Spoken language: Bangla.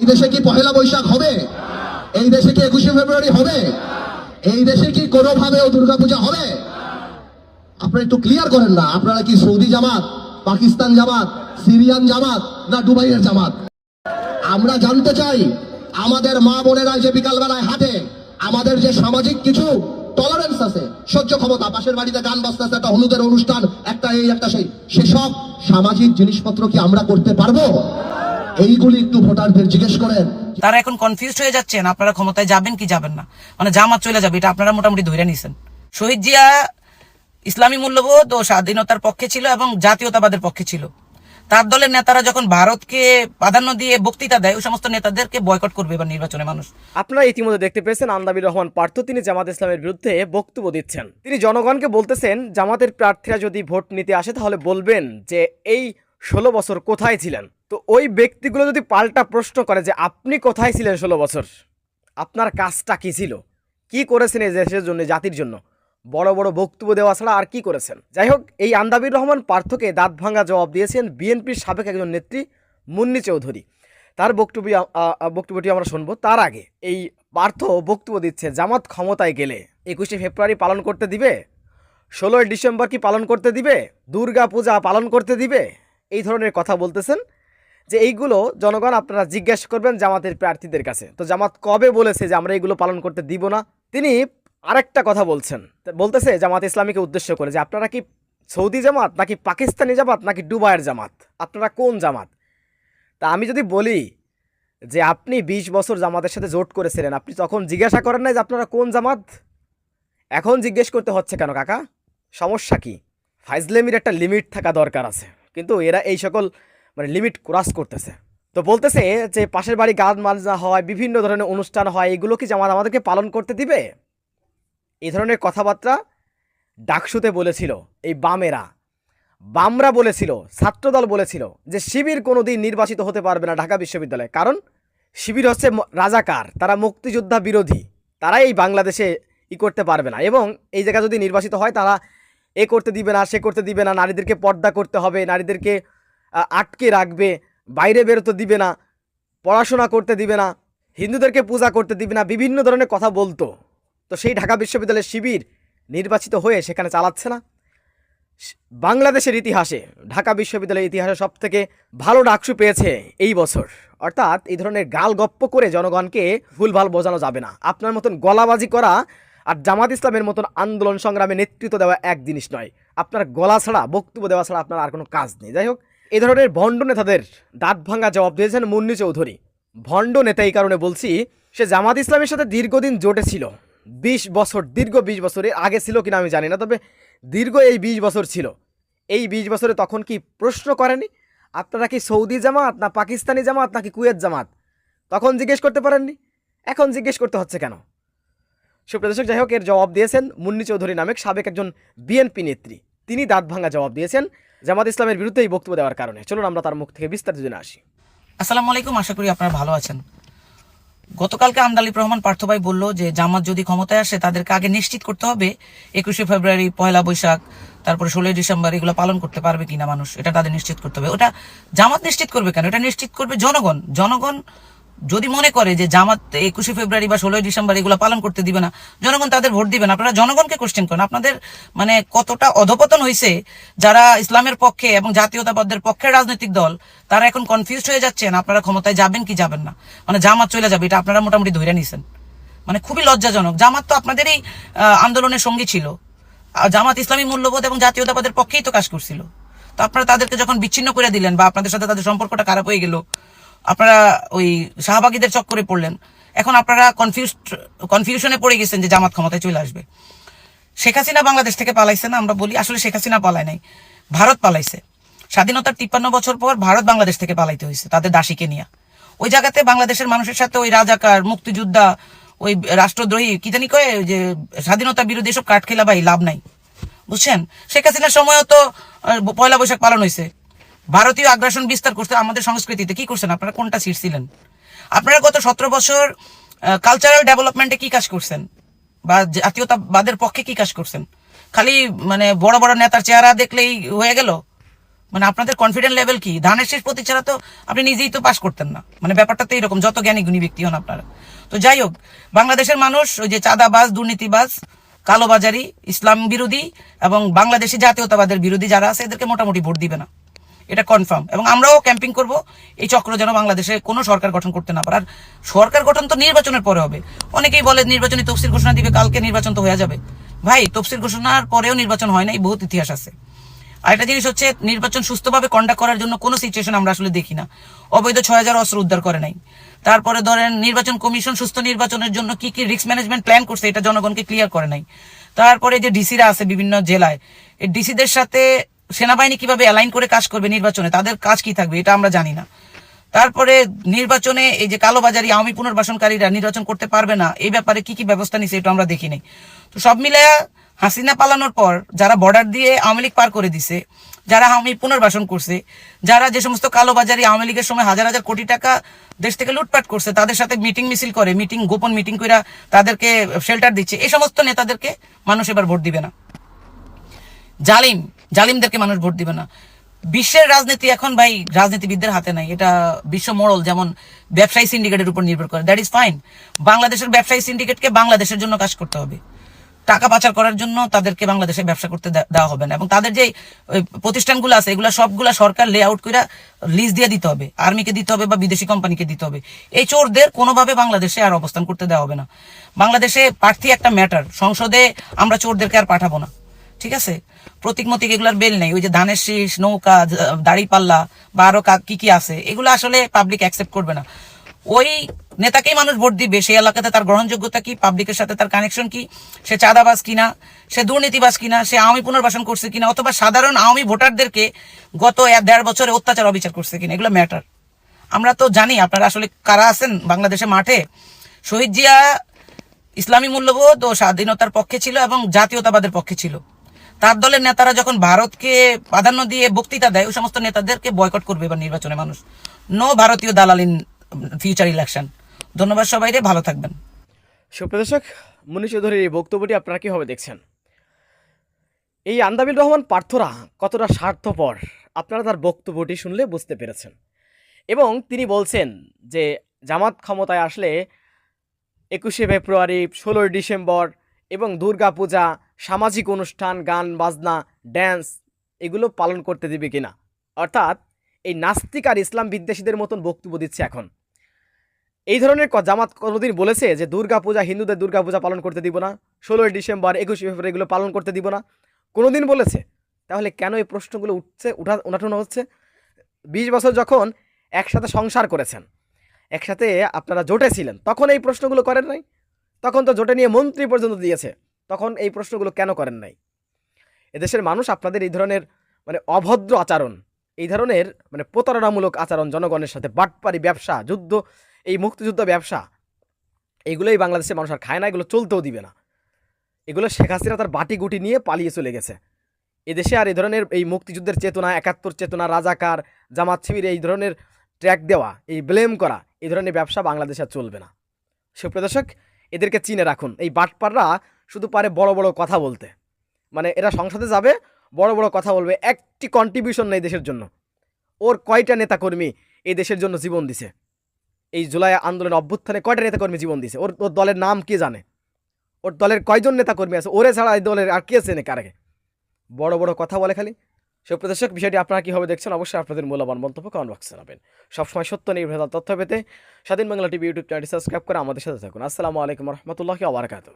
এই দেশে কি পহেলা বৈশাখ হবে? এই দেশে কি একুশে ফেব্রুয়ারি হবে? এই দেশে কি কোনোভাবেও দুর্গাপূজা হবে? আপনারা একটু ক্লিয়ার করেন না। আপনারা কি সৌদি জামাত, পাকিস্তান জামাত, সিরিয়ান জামাত, না দুবাইয়ের জামাত? আমরা জানতে চাই, আমাদের মা বোনেরা যে বিকালবেলায় হাঁটে, আমাদের যে সামাজিক কিছু টলারেন্স আছে, সহ্য ক্ষমতা, পাশের বাড়িতে গান বাজতেছে, একটা হলুদের অনুষ্ঠান, একটা এই, একটা সেই, সেসব সামাজিক জিনিসপত্র কি আমরা করতে পারব? এইগুলি একটু ভোটারদের জিজ্ঞেস করেন। তারা এখন কনফিউজ হয়ে যাচ্ছেন আপনারা ক্ষমতায় যাবেন কি যাবেন না। মানে জামাত চলে যাবে এটা আপনারা মোটামুটি ধরে নিছেন। শহীদ জিয়া ইসলামী মূল্যবোধ ও স্বাধীনতার পক্ষে ছিল এবং জাতীয়তাবাদের পক্ষে ছিল। তার দলের নেতারা যখন ভারতকে প্রাধান্য দিয়ে বক্তৃতা দেয় ওই সমস্ত নেতাদেরকে বয়কট করবে এবার নির্বাচনে মানুষ। আপনারা ইতিমধ্যে দেখতে পেয়েছেন আন্দাবির রহমান পার্থ তিনি জামাত ইসলামের বিরুদ্ধে বক্তব্য দিচ্ছেন। তিনি জনগণকে বলতেছেন জামাতের প্রার্থীরা যদি ভোট নিতে আসে তাহলে বলবেন যে এই ষোলো বছর কোথায় ছিলেন? তো ওই ব্যক্তিগুলো যদি পাল্টা প্রশ্ন করে যে আপনি কোথায় ছিলেন ষোলো বছর? আপনার কাজটা কী ছিল? কি করেছেন এই দেশের জন্য জাতির জন্য? বড় বড় বক্তব্য দেওয়া ছাড়া আর কি করেছেন? যাই হোক, এই আন্দাবির রহমান পার্থকে দাঁত ভাঙা জবাব দিয়েছেন বিএনপির সাবেক একজন নেত্রী মুন্নি চৌধুরী। তার বক্তব্য বক্তব্যটি আমরা শুনব। তার আগে এই পার্থ বক্তব্য দিচ্ছে, জামাত ক্ষমতায় গেলে একুশে ফেব্রুয়ারি পালন করতে দিবে? ষোলোই ডিসেম্বর কি পালন করতে দিবে? দুর্গা পূজা পালন করতে দিবে? এই ধরনের কথা বলতেছেন যে এইগুলো জনগণ আপনারা জিজ্ঞেস করবেন জামাতের প্রার্থীদের কাছে। তো জামাত কবে বলেছে যে আমরা এগুলো পালন করতে দিব না? তিনি আরেকটা কথা বলছেন। বলতেছে জামাত ইসলামীকে উদ্দেশ্য করে যে আপনারা কি সৌদি জামাত, নাকি পাকিস্তানি জামাত, নাকি ডুবাইয়ের জামাত? আপনারা কোন জামাত? তা আমি যদি বলি যে আপনি বিশ বছর জামাতের সাথে জোট করেছিলেন, আপনি তখন জিজ্ঞাসা করেন না যে আপনারা কোন জামাত? এখন জিজ্ঞেস করতে হচ্ছে কেন কাকা? সমস্যা কি? ফাইজলেমির একটা লিমিট থাকা দরকার আছে। কিন্তু এরা এই সকল মানে লিমিট ক্রস করতেছে। তো বলতেছে যে পাশের বাড়ি গান মাজনা হয়, বিভিন্ন ধরনের অনুষ্ঠান হয়, এগুলো কি জামাত আমাদেরকে পালন করতে দিবে? এই ধরনের কথাবার্তা ডাকসুতে বলেছিল এই বামেরা। বামরা বলেছিল, ছাত্রদল বলেছিল যে শিবির কোনো দিন নির্বাচিত হতে পারবে না ঢাকা বিশ্ববিদ্যালয়ে। কারণ শিবির হচ্ছে রাজাকার, তারা মুক্তিযোদ্ধা বিরোধী তারা এই বাংলাদেশে ই করতে পারবে না। এবং এই জায়গা যদি নির্বাচিত হয়, তারা এ করতে দিবে না, সে করতে দিবে না, নারীদেরকে পর্দা করতে হবে, নারীদেরকে আটকে রাখবে, বাইরে বেরোতে দিবে না, পড়াশোনা করতে দিবে না, হিন্দুদেরকে পূজা করতে দিবে না, বিভিন্ন ধরনের কথা বলতো। তো সেই ঢাকা বিশ্ববিদ্যালয়ের শিবির নির্বাচিত হয়ে সেখানে চালাচ্ছে না। বাংলাদেশের ইতিহাসে, ঢাকা বিশ্ববিদ্যালয়ের ইতিহাসে সব থেকে ভালো ডাকসু পেয়েছে এই বছর। অর্থাৎ এই ধরনের গাল গপ্প করে জনগণকে ভুলভাল বোঝানো যাবে না। আপনার মতন গলাবাজি করা আর জামাত ইসলামের মতন আন্দোলন সংগ্রামে নেতৃত্ব দেওয়া এক জিনিস নয়। আপনার গলা ছাড়া, বক্তব্য দেওয়া ছাড়া আপনার আর কোনো কাজ নেই। যাই হোক এই ধরনের ভণ্ড নেতাদের দাঁত ভাঙা জবাব দিয়েছেন মুন্নি চৌধুরী। ভণ্ড নেতা এই কারণে বলছি, সে জামাত ইসলামের সাথে দীর্ঘদিন জোটে ছিল। বিশ বছর, দীর্ঘ বিশ বছরের আগে ছিল কিনা আমি জানি না, তবে দীর্ঘ এই বিশ বছর ছিল। এই বিশ বছরে তখন কি প্রশ্ন করেনি? আপনারা কি সৌদি জামাত না পাকিস্তানি জামাত নাকি কুয়েত জামাত? তখন জিজ্ঞেস করতে পারেননি। এখন জিজ্ঞেস করতে হচ্ছে কেন? সুপ্রদর্শক যাই হোক, এর জবাব দিয়েছেন মুন্নি চৌধুরী নামে সাবেক একজন বিএনপি নেত্রী। তিনি দাঁত ভাঙা জবাব দিয়েছেন। জামাত ইসলামের বিরুদ্ধে এই বক্তব্য দেওয়ার কারণে। চলুন আমরা তার মুখ থেকে বিস্তারিত জেনে আসি। আসসালামু আলাইকুম, আশা করি আপনারা ভালো আছেন। গতকালকে আমদালিব রহমান পার্থ ভাই বলল যে, জামাত যদি ক্ষমতায় আসে, তাদেরকে আগে নিশ্চিত করতে হবে একুশে ফেব্রুয়ারি, পয়লা বৈশাখ, তারপরে ষোলোই ডিসেম্বর এগুলো পালন করতে পারবে কিনা মানুষ, এটা তাদের নিশ্চিত করতে হবে। ওটা জামাত নিশ্চিত করবে কেন? এটা নিশ্চিত করবে জনগণ। জনগণ যদি মনে করে যে জামাত একুশে ফেব্রুয়ারি বা ষোলোই ডিসেম্বর এগুলো পালন করতে দিবে না, জনগণ তাদের ভোট দিবে না। আপনারা জনগণকে কোশ্চেন করেন। আপনাদের মানে কতটা অধপতন হয়েছে যারা ইসলামের পক্ষে এবং জাতীয়তাবাদের পক্ষে রাজনৈতিক দল, তারা এখন কনফিউজ হয়ে যাচ্ছেন, আপনারা ক্ষমতায় যাবেন কি যাবেন না। মানে জামাত চলে যাবে, এটা আপনারা মোটামুটি ধরে নিছেন। মানে খুবই লজ্জাজনক। জামাত তো আপনাদেরই আন্দোলনের সঙ্গী ছিল। জামাত ইসলামী মূল্যবোধ এবং জাতীয়তাবাদের পক্ষেই তো কাজ করছিল। তো আপনারা তাদেরকে যখন বিচ্ছিন্ন করে দিলেন বা আপনাদের সাথে তাদের সম্পর্কটা খারাপ হয়ে গেল আপনারা ওই শাহবাগীদের চক্করে পড়লেন। এখন আপনারা কনফিউজ কনফিউশনে পড়ে গেছেন যে জামাত ক্ষমতায় চলে আসবে। শেখ হাসিনা বাংলাদেশ থেকে পালাইছে না, আমরা বলি আসলে শেখ হাসিনা পালায় নাই। ভারত পালাইছে। স্বাধীনতার তিপ্পান্ন বছর পর ভারত বাংলাদেশ থেকে পালাইতে হয়েছে, তাদের দাসীকে নিয়ে। ওই জায়গাতে বাংলাদেশের মানুষের সাথে ওই রাজাকার, মুক্তিযোদ্ধা, ওই রাষ্ট্রদ্রোহী, কি জানি কয়ে যে স্বাধীনতা বিরোধী সব কাঠ খেলা ভাই লাভ নাই। বুঝছেন? শেখ হাসিনার সময়ও তো পয়লা বৈশাখ পালন হয়েছে। ভারতীয় আগ্রাসন বিস্তার করতে আমাদের সংস্কৃতিতে। কি করছেন? আপনারা কোনটা ছিঁড়ছিলেন? আপনারা গত সতেরো বছর কালচারাল ডেভেলপমেন্টে কি কাজ করছেন? বা জাতীয়তাবাদের পক্ষে কি কাজ করছেন? খালি মানে বড় বড় নেতার চেহারা দেখলেই হয়ে গেল? মানে আপনাদের কনফিডেন্ট লেভেল কি? ধানের শেষ প্রতীক ছাড়া তো আপনি নিজেই তো পাশ করতেন না। মানে ব্যাপারটা তো এরকম, যত জ্ঞানী গুণী ব্যক্তি হন আপনারা। তো যাই হোক, বাংলাদেশের মানুষ ওই যে চাঁদাবাজ, দুর্নীতিবাজ, কালোবাজারি, ইসলাম বিরোধী এবং বাংলাদেশি জাতীয়তাবাদের বিরোধী যারা আছে, এদেরকে মোটামুটি ভোট দিবে না। এটা কনফার্ম এবং আমরাও ক্যাম্পিং করব। এই চক্র যেন বাংলাদেশে কোনো সরকার গঠন করতে না পারে। আর সরকার গঠন তো নির্বাচনের পরে হবে। অনেকেই বলে নির্বাচনী তফসিল ঘোষণা দিবে কালকে নির্বাচন তো হয়ে যাবে। ভাই, তফসিল ঘোষণার পরেও নির্বাচন হয় নাই, বহুত ইতিহাস আছে। আরেকটা জিনিস হচ্ছে, নির্বাচন সুস্থভাবে কন্ডাক্ট করার জন্য কোনো সিচুয়েশন আমরা আসলে দেখি না। অবৈধ ছয় হাজার অস্ত্র উদ্ধার করে নাই। তারপরে ধরেন, নির্বাচন কমিশন সুস্থ নির্বাচনের জন্য কি কি রিস্ক ম্যানেজমেন্ট প্ল্যান করছে, এটা জনগণকে ক্লিয়ার করে নাই। তারপরে যে ডিসিরা আছে বিভিন্ন জেলায়, এই ডিসিদের সাথে সেনাবাহিনী কীভাবে অ্যালাইন করে কাজ করবে নির্বাচনে, তাদের কাজ কি থাকবে, এটা আমরা জানি না। তারপরে নির্বাচনে এই যে কালোবাজারি আওয়ামী পুনর্বাসনকারীরা নির্বাচন করতে পারবে না, এই ব্যাপারে কি কি ব্যবস্থা নিছে এটা আমরা দেখি নাই। তো সব মিলে হাসিনা পালানোর পর যারা বর্ডার দিয়ে আওয়ামী লীগ পার করে দিছে, যারা আওয়ামী পুনর্বাসন করছে, যারা যে সমস্ত কালোবাজারি আওয়ামী লীগের সময় হাজার হাজার কোটি টাকা দেশ থেকে লুটপাট করছে, তাদের সাথে মিটিং মিছিল করে মিটিং গোপন মিটিং করে তাদেরকে শেল্টার দিচ্ছে, এই সমস্ত নেতাদেরকে মানুষ এবার ভোট দিবে না। জালিম জালিমদেরকে মানুষ ভোট দিবে না। বিশ্বের রাজনীতি এখন ভাই, রাজনীতিবিদদের হাতে নাই। এটা বিশ্ব মোড়ল যেমন ব্যবসায়ী সিন্ডিকেটের উপর নির্ভর করে। দ্যাট ইজ ফাইন বাংলাদেশের ব্যবসায়ী সিন্ডিকেটকে বাংলাদেশের জন্য কাজ করতে হবে। টাকা পাচার করার জন্য তাদেরকে বাংলাদেশে ব্যবসা করতে দেওয়া হবে না। এবং তাদের যে প্রতিষ্ঠানগুলো আছে, এগুলো সবগুলা সরকার লে আউট করে লিজ দিয়ে দিতে হবে। আর্মিকে দিতে হবে বা বিদেশি কোম্পানিকে দিতে হবে। এই চোরদের কোনোভাবে বাংলাদেশে আর অবস্থান করতে দেওয়া হবে না। বাংলাদেশে প্রার্থী একটা ম্যাটার সংসদে আমরা চোরদেরকে আর পাঠাবো না। ঠিক আছে? প্রতীক, মতিক এগুলার বেল নেই। ওই যে ধানের শীষ, নৌকা দাড়ি পাল্লা বা আরও কি কি আছে? এগুলো আসলে পাবলিক অ্যাকসেপ্ট করবে না। ওই নেতাকেই মানুষ ভোট দিবে। সেই এলাকাতে তার গ্রহণযোগ্যতা কি? পাবলিকের সাথে তার কানেকশন কি? সে চাঁদাবাজ কিনা? সে দুর্নীতিবাজ কিনা? সে আওয়ামী পুনর্বাসন করছে কিনা? অথবা সাধারণ আওয়ামী ভোটারদেরকে গত এক, দেড় বছরে অত্যাচার, অবিচার করছে কিনা? এগুলো ম্যাটার আমরা তো জানি, আপনারা আসলে কারা আছেন বাংলাদেশে মাঠে? শহীদ জিয়া ইসলামী মূল্যবোধ ও স্বাধীনতার পক্ষে ছিল এবং জাতীয়তাবাদের পক্ষে ছিল। তার দলের নেতারা যখন ভারতকে প্রাধান্য দিয়ে বক্তৃতা দেয়, ওই সমস্ত নেতাদেরকে বয়কট করবে এবার নির্বাচনে মানুষ। নো ভারতীয় দালাল ইন ফিউচার ইলেকশন ধন্যবাদ সবাই রে ভালো থাকবেন। সুপ্রদর্শক মুনি চৌধুরীর এই বক্তব্যটি আপনারা কীভাবে দেখছেন? এই আন্দাবিল রহমান পার্থরা কতটা স্বার্থপর, আপনারা তার বক্তব্যটি শুনলে বুঝতে পেরেছেন। এবং তিনি বলছেন যে, জামাত ক্ষমতায় আসলে একুশে ফেব্রুয়ারি, ষোলোই ডিসেম্বর এবং দুর্গা পূজা সামাজিক অনুষ্ঠান, গান, বাজনা ড্যান্স এগুলো পালন করতে দিবে কিনা? অর্থাৎ এই নাস্তিক আর ইসলাম বিদ্বেষীদের মতন বক্তব্য দিচ্ছে এখন। এই ধরনের জামাত কোনোদিন বলেছে যে দুর্গা পূজা হিন্দুদের দুর্গা পূজা পালন করতে দিব না, ষোলোই ডিসেম্বর, একুশে ফেব্রুয়ারি এগুলো পালন করতে দিব না। কোনোদিন বলেছে? তাহলে কেন এই প্রশ্নগুলো উঠছে, উঠা, উঠানো হচ্ছে? বিশ বছর যখন একসাথে সংসার করেছেন, একসাথে আপনারা জোটে ছিলেন, তখন এই প্রশ্নগুলো করেন নাই? তখন তো জোটে নিয়ে মন্ত্রী পর্যন্ত দিয়েছে। তখন এই প্রশ্নগুলো কেন করেন নাই? এদেশের মানুষ আপনাদের এই ধরনের মানে অভদ্র আচরণ, এই ধরনের মানে প্রতারণামূলক আচরণ, জনগণের সাথে বাটপারি ব্যবসা, যুদ্ধ, এই মুক্তিযুদ্ধ ব্যবসা, এগুলোই বাংলাদেশের মানুষ আর খায় না, এগুলো চলতেও দিবে না। এগুলো শেখ হাসিনা তার বাটি গুটি নিয়ে পালিয়ে চলে গেছে। এদেশে আর এই ধরনের এই মুক্তিযুদ্ধের চেতনা, একাত্তর চেতনা, রাজাকার, জামাত শিবির, এই ধরনের ট্র্যাক দেওয়া, এই ব্লেম করা, এই ধরনের ব্যবসা বাংলাদেশে চলবে না। সুপ্রদর্শক এদেরকে চিনে রাখুন, এই বাটপাররা শুধু পারে বড় বড় কথা বলতে। মানে এরা সংসদে যাবে, বড় বড় কথা বলবে, একটি কন্ট্রিবিউশন নেই দেশের জন্য। ওর কয়টা নেতাকর্মী এই দেশের জন্য জীবন দিছে? এই জুলাই আন্দোলন অভ্যুত্থানে কয়টা নেতাকর্মী জীবন দিছে? ওর ওর দলের নাম কে জানে? ওর দলের কয়জন নেতাকর্মী আছে? ওরে ছাড়া এই দলের আর কে চেনে কারাকে বড় বড় কথা বলে খালি। সুপ্রদর্শক বিষয়টি আপনারা কীভাবে দেখছেন অবশ্যই আপনাদের মূল্যবান মন্তব্য কমেন্ট বক্সে জানাবেন। সবসময় সত্য, নির্ভেজাল তথ্য পেতে স্বাধীন বাংলা টিভি ইউটিউব চ্যানেলটি সাবস্ক্রাইব করে আমাদের সাথে থাকুন। আসসালামু আলাইকুম রহমতুল্লাহি আবরকাত